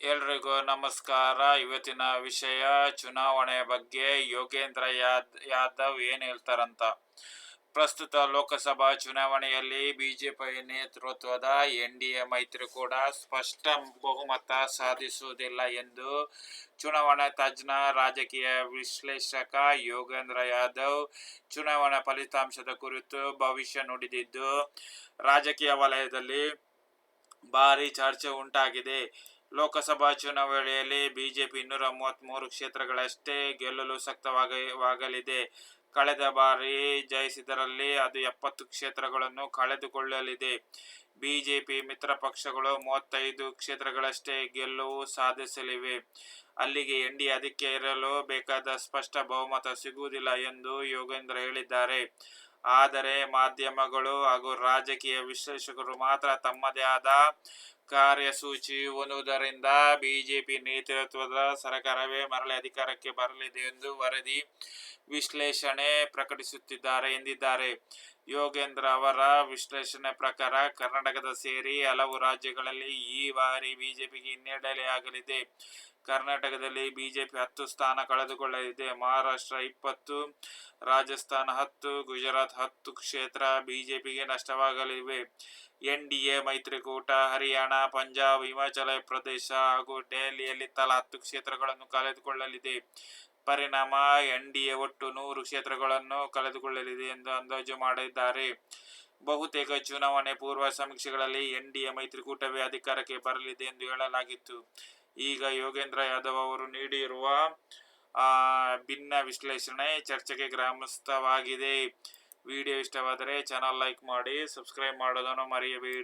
ಎಲ್ರಿಗೂ ನಮಸ್ಕಾರ. ಇವತ್ತಿನ ವಿಷಯ ಚುನಾವಣೆ ಬಗ್ಗೆ ಯೋಗೇಂದ್ರ ಯಾದ್, ಯಾದವ್ ಏನು ಹೇಳ್ತಾರಂತ? ಪ್ರಸ್ತುತ ಲೋಕಸಭಾ ಚುನಾವಣೆಯಲ್ಲಿ ಬಿಜೆಪಿ ನೇತೃತ್ವದ ಎನ್ ಡಿ ಎ ಮೈತ್ರಿಕೂಟ ಸ್ಪಷ್ಟ ಬಹುಮತ ಸಾಧಿಸುವುದಿಲ್ಲ ಎಂದು ಚುನಾವಣಾ ತಜ್ಞ ರಾಜಕೀಯ ವಿಶ್ಲೇಷಕ ಯೋಗೇಂದ್ರ ಯಾದವ್ ಚುನಾವಣಾ ಫಲಿತಾಂಶದ ಕುರಿತು ಭವಿಷ್ಯ ನುಡಿದಿದ್ದು, ರಾಜಕೀಯ ವಲಯದಲ್ಲಿ ಭಾರಿ ಚರ್ಚೆ ಉಂಟಾಗಿದೆ. ಲೋಕಸಭಾ ಚುನಾವಣೆಯಲ್ಲಿ ಬಿಜೆಪಿ ಇನ್ನೂರ ಮೂವತ್ತ್ಮೂರು ಕ್ಷೇತ್ರಗಳಷ್ಟೇ ಗೆಲ್ಲಲು ಸಕ್ತವಾಗಲಿದೆ. ಕಳೆದ ಬಾರಿ ಜಯಿಸಿದರಲ್ಲಿ ಅದು ಎಪ್ಪತ್ತು ಕ್ಷೇತ್ರಗಳನ್ನು ಕಳೆದುಕೊಳ್ಳಲಿದೆ. ಬಿಜೆಪಿ ಮಿತ್ರ ಪಕ್ಷಗಳು ಮೂವತ್ತೈದು ಕ್ಷೇತ್ರಗಳಷ್ಟೇ ಗೆಲ್ಲುವು ಸಾಧಿಸಲಿವೆ. ಅಲ್ಲಿಗೆ ಎನ್ ಡಿ ಅದಕ್ಕೆ ಇರಲು ಬೇಕಾದ ಸ್ಪಷ್ಟ ಬಹುಮತ ಸಿಗುವುದಿಲ್ಲ ಎಂದು ಯೋಗೇಂದ್ರ ಹೇಳಿದ್ದಾರೆ. ಆದರೆ ಮಾಧ್ಯಮಗಳು ಹಾಗೂ ರಾಜಕೀಯ ವಿಶ್ಲೇಷಕರು ಮಾತ್ರ ತಮ್ಮದೇ ಆದ ಕಾರ್ಯಸೂಚಿ ಹೊಂದುವುದರಿಂದ ಬಿಜೆಪಿ ನೇತೃತ್ವದ ಸರ್ಕಾರವೇ ಮರಳಿ ಅಧಿಕಾರಕ್ಕೆ ಬರಲಿದೆ ಎಂದು ವರದಿ ವಿಶ್ಲೇಷಣೆ ಪ್ರಕಟಿಸುತ್ತಿದ್ದಾರೆ ಎಂದಿದ್ದಾರೆ. ಯೋಗೇಂದ್ರ ಅವರ ವಿಶ್ಲೇಷಣೆ ಪ್ರಕಾರ ಕರ್ನಾಟಕದ ಸೇರಿ ಹಲವು ರಾಜ್ಯಗಳಲ್ಲಿ ಈ ಬಾರಿ ಬಿಜೆಪಿಗೆ ಹಿನ್ನಡೆಯಾಗಲಿದೆ. ಕರ್ನಾಟಕದಲ್ಲಿ ಬಿಜೆಪಿ ಹತ್ತು ಸ್ಥಾನ ಕಳೆದುಕೊಳ್ಳಲಿದೆ. ಮಹಾರಾಷ್ಟ್ರ ಇಪ್ಪತ್ತು, ರಾಜಸ್ಥಾನ ಹತ್ತು, ಗುಜರಾತ್ ಹತ್ತು ಕ್ಷೇತ್ರ ಬಿಜೆಪಿಗೆ ನಷ್ಟವಾಗಲಿವೆ. ಎನ್ ಡಿ ಎ, ಮೈತ್ರಿಕೂಟ, ಹರಿಯಾಣ, ಪಂಜಾಬ್, ಹಿಮಾಚಲ ಪ್ರದೇಶ ಹಾಗೂ ದೆಹಲಿಯಲ್ಲಿ ತಲಾ ಹತ್ತು ಕ್ಷೇತ್ರಗಳನ್ನು ಕಳೆದುಕೊಳ್ಳಲಿದೆ. ಪರಿಣಾಮ, ಎನ್ ಡಿ ಎ ಒಟ್ಟು ನೂರು ಕ್ಷೇತ್ರಗಳನ್ನು ಕಳೆದುಕೊಳ್ಳಲಿದೆ ಎಂದು ಅಂದಾಜು ಮಾಡಿದ್ದಾರೆ. ಬಹುತೇಕ ಚುನಾವಣೆ ಪೂರ್ವ ಸಮೀಕ್ಷೆಗಳಲ್ಲಿ ಎನ್ ಡಿ ಎ ಮೈತ್ರಿಕೂಟವೇ ಅಧಿಕಾರಕ್ಕೆ ಬರಲಿದೆ ಎಂದು ಹೇಳಲಾಗಿತ್ತು. ಈಗ ಯೋಗೇಂದ್ರ ಯಾದವ್ ಅವರು ನೀಡಿರುವ ಭಿನ್ನ ವಿಶ್ಲೇಷಣೆ ಚರ್ಚೆಗೆ ಗ್ರಾಮಸ್ಥವಾಗಿದೆ. ವಿಡಿಯೋ ಇಷ್ಟವಾದರೆ ಚಾನಲ್ ಲೈಕ್ ಮಾಡಿ ಸಬ್ಸ್ಕ್ರೈಬ್ ಮಾಡೋದನ್ನು ಮರೆಯಬೇಡಿ.